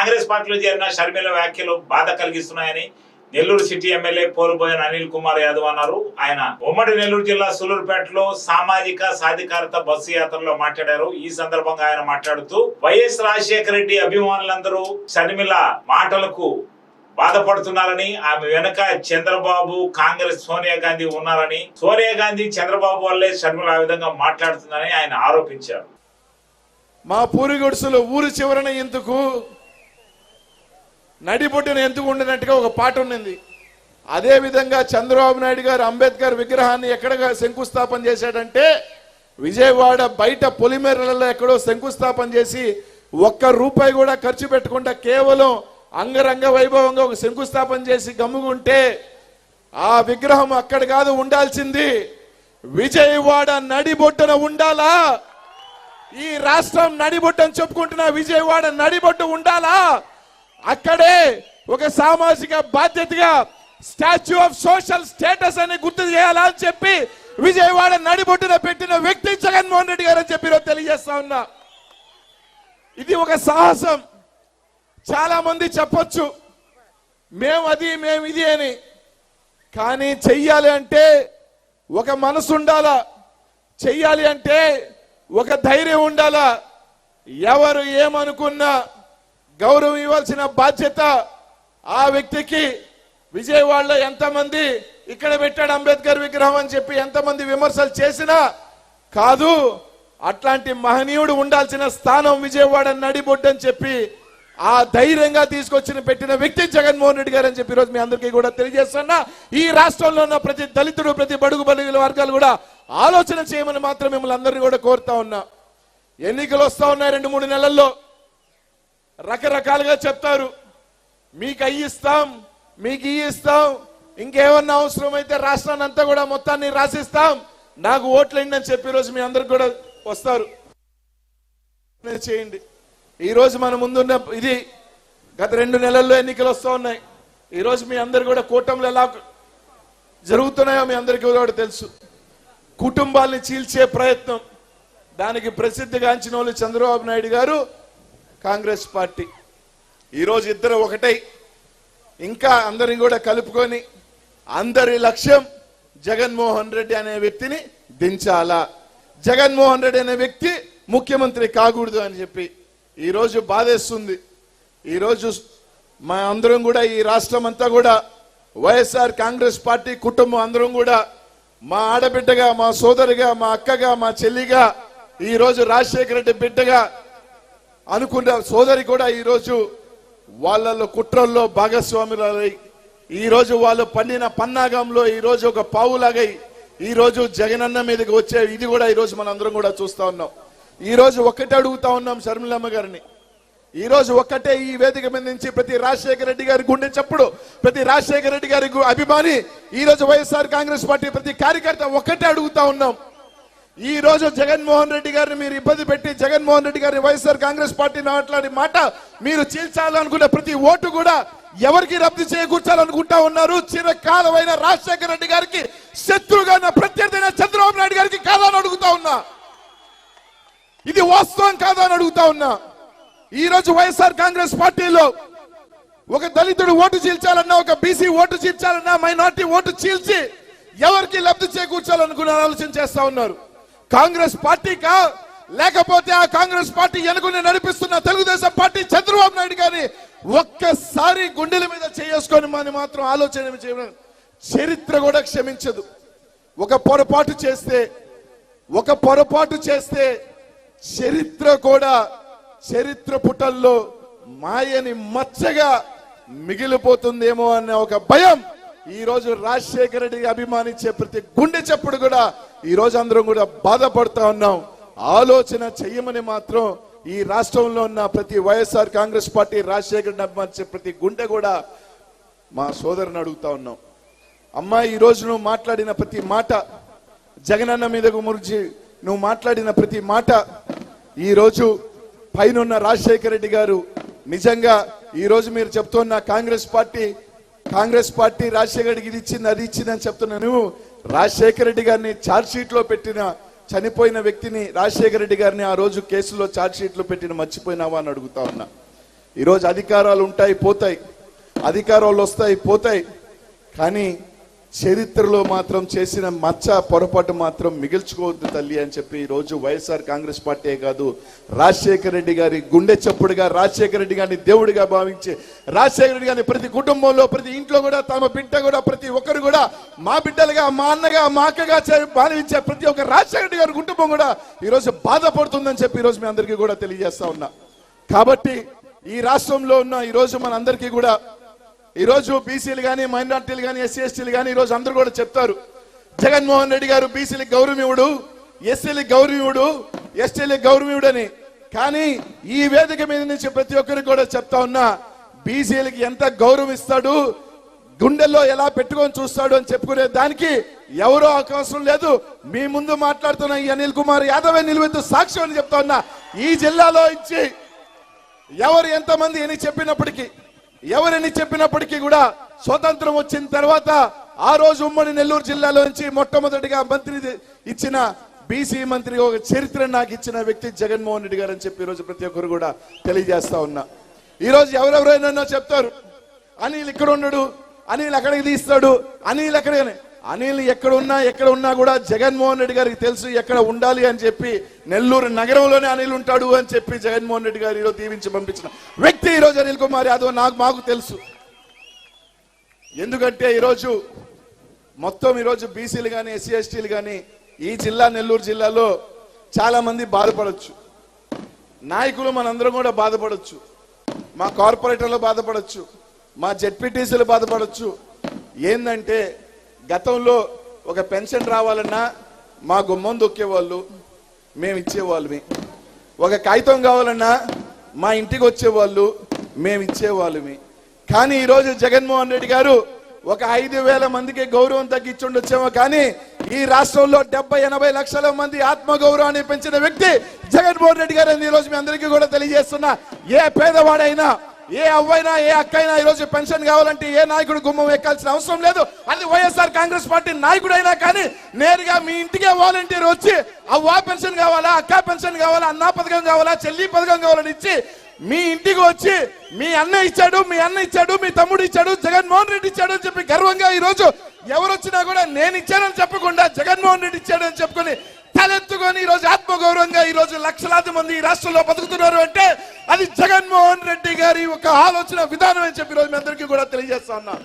కాంగ్రెస్ పార్టీలో చేరిన షర్మిల వ్యాఖ్యలు బాధ కలిగిస్తున్నాయని నెల్లూరు సిటీ ఎమ్మెల్యే పోలుబోయిన అనిల్ కుమార్ యాదవ్ అన్నారు. ఆయన ఉమ్మడి నెల్లూరు జిల్లా సూలూరుపేటలో సామాజిక సాధికారత బస్సు యాత్రలో మాట్లాడారు. ఈ సందర్భంగా ఆయన మాట్లాడుతూ వైఎస్ రాజశేఖర రెడ్డి అభిమానులందరూ షర్మిల మాటలకు బాధపడుతున్నారని ఆమె వెనక చంద్రబాబు కాంగ్రెస్ సోనియా గాంధీ ఉన్నారని సోనియా గాంధీ చంద్రబాబు వల్లే షర్మిల ఆ విధంగా మాట్లాడుతుందని ఆయన ఆరోపించారు. మా పూరి గుడిసెలు ఊరి చివరన ఎందుకు నడిబొడ్డున ఎందుకు ఉండినట్టుగా ఒక పాట ఉన్నింది. అదే విధంగా చంద్రబాబు నాయుడు గారు అంబేద్కర్ విగ్రహాన్ని ఎక్కడ శంకుస్థాపన చేశాడంటే విజయవాడ బయట పొలిమేరలలో ఎక్కడో శంకుస్థాపన చేసి ఒక్క రూపాయి కూడా ఖర్చు పెట్టకుండా కేవలం అంగరంగ వైభవంగా ఒక శంకుస్థాపన చేసి గమ్ముకుంటే ఆ విగ్రహం అక్కడ కాదు ఉండాల్సింది. విజయవాడ నడిబొట్టున ఉండాలా? ఈ రాష్ట్రం నడిబొట్టని చెప్పుకుంటున్న విజయవాడ నడిబొట్టు ఉండాలా? అక్కడే ఒక సామాజిక బాధ్యతగా స్టాచ్యూ ఆఫ్ సోషల్ స్టేటస్ అని గుర్తు చేయాలా అని చెప్పి విజయవాడ నడిబొట్టున పెట్టిన వ్యక్తి జగన్మోహన్ రెడ్డి గారు అని చెప్పి తెలియజేస్తా ఉన్నా. ఇది ఒక సాహసం. చాలా మంది చెప్పొచ్చు మేము అది మేము ఇది అని. కానీ చెయ్యాలి అంటే ఒక మనసు ఉండాలా? చెయ్యాలి అంటే ఒక ధైర్యం ఉండాలా? ఎవరు ఏమనుకున్నా గౌరవం ఇవ్వాల్సిన బాధ్యత ఆ వ్యక్తికి. విజయవాడలో ఎంతమంది ఇక్కడ పెట్టాడు అంబేద్కర్ విగ్రహం అని చెప్పి ఎంతమంది విమర్శలు చేసినా కాదు అట్లాంటి మహనీయుడు ఉండాల్సిన స్థానం విజయవాడ నడిబొడ్డని చెప్పి ఆ ధైర్యంగా తీసుకొచ్చిన పెట్టిన వ్యక్తి జగన్మోహన్ రెడ్డి గారు అని చెప్పి ఈరోజు మీ అందరికీ కూడా తెలియజేస్తున్నా. ఈ రాష్ట్రంలో ఉన్న ప్రతి దళితుడు ప్రతి బడుగు బలుగుల వర్గాలు కూడా ఆలోచన చేయమని మాత్రం మిమ్మల్ని అందరినీ కూడా కోరుతా ఉన్నా. ఎన్నికలు వస్తా ఉన్నాయి రెండు మూడు నెలల్లో. రకరకాలుగా చెప్తారు. మీకు అయ్యి ఇస్తాం మీకు ఈ ఇస్తాం ఇంకేమన్నా అవసరమైతే రాష్ట్రాన్ని అంతా కూడా మొత్తాన్ని రాసిస్తాం. నాకు ఓట్లేండి అని చెప్పి రోజు మీ అందరికి కూడా వస్తారు. చేయండి. ఈరోజు మన ముందున్న ఇది గత రెండు నెలల్లో ఎన్నికలు వస్తూ ఉన్నాయి. ఈరోజు మీ అందరు కూడా కూటములు ఎలా జరుగుతున్నాయో మీ అందరికీ కూడా తెలుసు. కుటుంబాల్ని చీల్చే ప్రయత్నం. దానికి ప్రసిద్ధిగాంచిన వాళ్ళు చంద్రబాబు నాయుడు గారు కాంగ్రెస్ పార్టీ. ఈరోజు ఇద్దరు ఒకటై. ఇంకా అందరిని కూడా కలుపుకొని అందరి లక్ష్యం జగన్మోహన్ రెడ్డి అనే వ్యక్తిని దించాలా? జగన్మోహన్ రెడ్డి అనే వ్యక్తి ముఖ్యమంత్రి కాకూడదు అని చెప్పి ఈరోజు బాధేస్తుంది. ఈరోజు మా అందరం కూడా ఈ రాష్ట్రం అంతా కూడా వైఎస్ఆర్ కాంగ్రెస్ పార్టీ కుటుంబం అందరం కూడా మా ఆడబిడ్డగా మా సోదరిగా మా అక్కగా మా చెల్లిగా ఈరోజు రాజశేఖర రెడ్డి బిడ్డగా అనుకున్న సోదరి కూడా ఈరోజు వాళ్ళలో కుట్రల్లో భాగస్వాములై ఈరోజు వాళ్ళు పండిన పన్నాగంలో ఈరోజు ఒక పావులాగై ఈ రోజు జగనన్న మీదకి వచ్చే ఇది కూడా ఈ రోజు మనందరం కూడా చూస్తా ఉన్నాం. ఈరోజు ఒక్కటే అడుగుతా ఉన్నాం శర్మిలమ్మ గారిని. ఈరోజు ఒక్కటే ఈ వేదిక మీద నుంచి ప్రతి రాజశేఖర రెడ్డి గారి గుండె చప్పుడు ప్రతి రాజశేఖర రెడ్డి గారి అభిమాని ఈరోజు వైఎస్ఆర్ కాంగ్రెస్ పార్టీ ప్రతి కార్యకర్త ఒక్కటే అడుగుతా ఉన్నాం. ఈ రోజు జగన్మోహన్ రెడ్డి గారిని మీరు ఇబ్బంది పెట్టి జగన్మోహన్ రెడ్డి గారిని వైఎస్ఆర్ కాంగ్రెస్ పార్టీ మాట్లాడి మాట మీరు చీల్చాలనుకున్న ప్రతి ఓటు కూడా ఎవరికి రద్దు చేకూర్చాలనుకుంటా ఉన్నారు? చిరకాలమైన రాజశేఖర రెడ్డి గారికి శత్రుగా ఉన్న ప్రత్యర్థి చంద్రబాబు నాయుడు గారికి కాదని అడుగుతా ఉన్నా. ఇది వాస్తవం కాదా అని అడుగుతా ఉన్నా. ఈ రోజు వైఎస్ఆర్ కాంగ్రెస్ పార్టీలో ఒక దళితుడు ఓటు చీల్చాలన్నా ఒక బీసీ ఓటు చీల్చాలన్నా మైనార్టీ ఓటు చీల్చి ఎవరికి లబ్ధి చేకూర్చాలనుకున్న ఆలోచన చేస్తా ఉన్నారు. కాంగ్రెస్ పార్టీకా? లేకపోతే ఆ కాంగ్రెస్ పార్టీ ఎనుకుని నడిపిస్తున్న తెలుగుదేశం పార్టీ చంద్రబాబు నాయుడు గారిని ఒక్కసారి గుండెల మీద చేసుకొని మన మాత్రం ఆలోచన చేయడం చరిత్ర కూడా క్షమించదు. ఒక పొరపాటు చేస్తే ఒక పొరపాటు చేస్తే చరిత్ర కూడా చరిత్ర పుటల్లో మాయని మచ్చగా మిగిలిపోతుందేమో అనే ఒక భయం ఈ రోజు రాజశేఖర రెడ్డి అభిమానించే ప్రతి గుండె చప్పుడు కూడా ఈ రోజు అందరం కూడా బాధపడతా ఉన్నాం. ఆలోచన చెయ్యమని మాత్రం ఈ రాష్ట్రంలో ఉన్న ప్రతి వైఎస్ఆర్ కాంగ్రెస్ పార్టీ రాజశేఖర్ రెడ్డిని అభిమానించే ప్రతి గుండె కూడా మా సోదరుని అడుగుతా ఉన్నాం. అమ్మా ఈ రోజు నువ్వు మాట్లాడిన ప్రతి మాట జగనన్న మీదకు మురిచి నువ్వు మాట్లాడిన ప్రతి మాట ఈ రోజు పైనున్న రాజశేఖర రెడ్డి గారు నిజంగా ఈ రోజు మీరు చెప్తున్న కాంగ్రెస్ పార్టీ కాంగ్రెస్ పార్టీ రాజశేఖర్ రెడ్డికి ఇది ఇచ్చింది అది ఇచ్చిందని చెప్తున్నా నువ్వు రాజశేఖర రెడ్డి గారిని ఛార్జ్షీట్లో పెట్టిన చనిపోయిన వ్యక్తిని రాజశేఖర రెడ్డి గారిని ఆ రోజు కేసులో ఛార్జ్షీట్లో పెట్టిన మర్చిపోయినావా అని అడుగుతా ఉన్నా. ఈరోజు అధికారాలు ఉంటాయి పోతాయి. అధికారాలు వస్తాయి పోతాయి. కానీ చరిత్రలో మాత్రం చేసిన మచ్చ పొరపాటు మాత్రం మిగిల్చుకోవద్దు తల్లి అని చెప్పి ఈరోజు వైఎస్ఆర్ కాంగ్రెస్ పార్టీ కాదు. రాజశేఖర రెడ్డి గారి గుండె చప్పుడుగా రాజశేఖర రెడ్డి గారిని దేవుడిగా భావించి రాజశేఖర రెడ్డి గారిని ప్రతి కుటుంబంలో ప్రతి ఇంట్లో కూడా తమ బిడ్డ కూడా ప్రతి ఒక్కరు కూడా మా బిడ్డలుగా మా అన్నగా మా అక్కగా భావించే ప్రతి ఒక్క రాజశేఖర రెడ్డి గారి కుటుంబం కూడా ఈరోజు బాధపడుతుందని చెప్పి ఈరోజు మీ అందరికీ కూడా తెలియజేస్తా ఉన్నా. కాబట్టి ఈ రాష్ట్రంలో ఉన్న ఈరోజు మనందరికీ కూడా ఈరోజు బీసీలు కానీ మైనార్టీలు కానీ ఎస్సీ ఎస్టీలు కానీ ఈరోజు అందరూ కూడా చెప్తారు. జగన్మోహన్ రెడ్డి గారు బీసీలకు గౌరవీయుడు ఎస్సీలకు గౌరవీయుడు ఎస్టీలకు గౌరవీయుడు అని కానీ ఈ వేదిక మీద నుంచి ప్రతి ఒక్కరికి కూడా చెప్తా ఉన్నా బీసీలకి ఎంత గౌరవం ఇస్తాడు గుండెల్లో ఎలా పెట్టుకొని చూస్తాడు అని చెప్పుకునే దానికి ఎవరో అవకాశం లేదు. మీ ముందు మాట్లాడుతున్న ఈ అనిల్ కుమార్ యాదవే నిలువెత్తు సాక్ష్యం అని చెప్తా ఉన్నా. ఈ జిల్లాలో ఇచ్చి ఎవరు ఎంతమంది అని చెప్పినప్పటికీ ఎవరిని చెప్పినప్పటికీ కూడా స్వతంత్రం వచ్చిన తర్వాత ఆ రోజు ఉమ్మడి నెల్లూరు జిల్లాలో నుంచి మొట్టమొదటిగా మంత్రి ఇచ్చిన బీసీ మంత్రి ఒక చరిత్ర నాకు ఇచ్చిన వ్యక్తి జగన్మోహన్ రెడ్డి గారు అని చెప్పి ఈరోజు ప్రతి ఒక్కరు కూడా తెలియజేస్తా ఉన్నా. ఈరోజు ఎవరెవరైనా చెప్తారు అనిల్ ఇక్కడ ఉన్నాడు అనిల్ అక్కడికి తీస్తాడు అనిల్ అక్కడ అనిల్ ఎక్కడ ఉన్నా ఎక్కడ ఉన్నా కూడా జగన్మోహన్ రెడ్డి గారికి తెలుసు ఎక్కడ ఉండాలి అని చెప్పి నెల్లూరు నగరంలోనే అనిల్ ఉంటాడు అని చెప్పి జగన్మోహన్ రెడ్డి గారు ఈరోజు దీవించి పంపించిన వ్యక్తి ఈరోజు అనిల్ కుమార్ యాదవ్ నాకు మాకు తెలుసు. ఎందుకంటే ఈరోజు మొత్తం ఈరోజు బీసీలు కానీ ఎస్సీ ఎస్టీలు కానీ ఈ జిల్లా నెల్లూరు జిల్లాలో చాలా మంది బాధపడొచ్చు. నాయకులు మనందరం కూడా బాధపడవచ్చు మా కార్పొరేటర్లు బాధపడవచ్చు మా జెడ్పీటీసీలు బాధపడవచ్చు ఏందంటే గతంలో ఒక పెన్షన్ రావాలన్నా మా గుమ్మం దొక్కేవాళ్ళు మేము ఇచ్చేవాళ్ళమి. ఒక కాగితం కావాలన్నా మా ఇంటికి వచ్చేవాళ్ళు మేము ఇచ్చేవాళ్ళమి. కానీ ఈరోజు జగన్మోహన్ రెడ్డి గారు ఒక ఐదు వేల మందికి గౌరవం తగ్గించుండొచ్చేమో కానీ ఈ రాష్ట్రంలో డెబ్బై ఎనభై లక్షల మంది ఆత్మ గౌరవాన్ని పెంచిన వ్యక్తి జగన్మోహన్ రెడ్డి గారు అని రోజు మీ అందరికీ కూడా తెలియజేస్తున్నా. ఏ పేదవాడైనా ఏ అవ్వైనా ఏ అక్కైనా ఈరోజు పెన్షన్ కావాలంటే ఏ నాయకుడు గుమ్మం ఎక్కాల్సిన అవసరం లేదు. అది వైఎస్ఆర్ కాంగ్రెస్ పార్టీ నాయకుడైనా కానీ నేరుగా మీ ఇంటికే వాలంటీర్ వచ్చి అవ్వా పెన్షన్ కావాలా అక్క పెన్షన్ కావాలా అన్నా పథకం కావాలా చెల్లి పథకం కావాలని ఇచ్చి మీ ఇంటికి వచ్చి మీ అన్న ఇచ్చాడు మీ అన్న ఇచ్చాడు మీ తమ్ముడు ఇచ్చాడు జగన్మోహన్ రెడ్డి ఇచ్చాడు అని చెప్పి గర్వంగా ఈ రోజు ఎవరు వచ్చినా కూడా నేను ఇచ్చానని చెప్పకుండా జగన్మోహన్ రెడ్డి ఇచ్చాడు అని చెప్పుకొని తలెత్తుకొని ఈ రోజు ఆత్మగౌరవంగా ఈ రోజు లక్షలాది మంది ఈ రాష్ట్రంలో బతుకుతున్నారు అంటే అది జగన్మోహన్ రెడ్డి గారి ఒక ఆలోచన విధానం అని చెప్పి ఈరోజు రోజు మీ అందరికీ కూడా తెలియజేస్తా ఉన్నా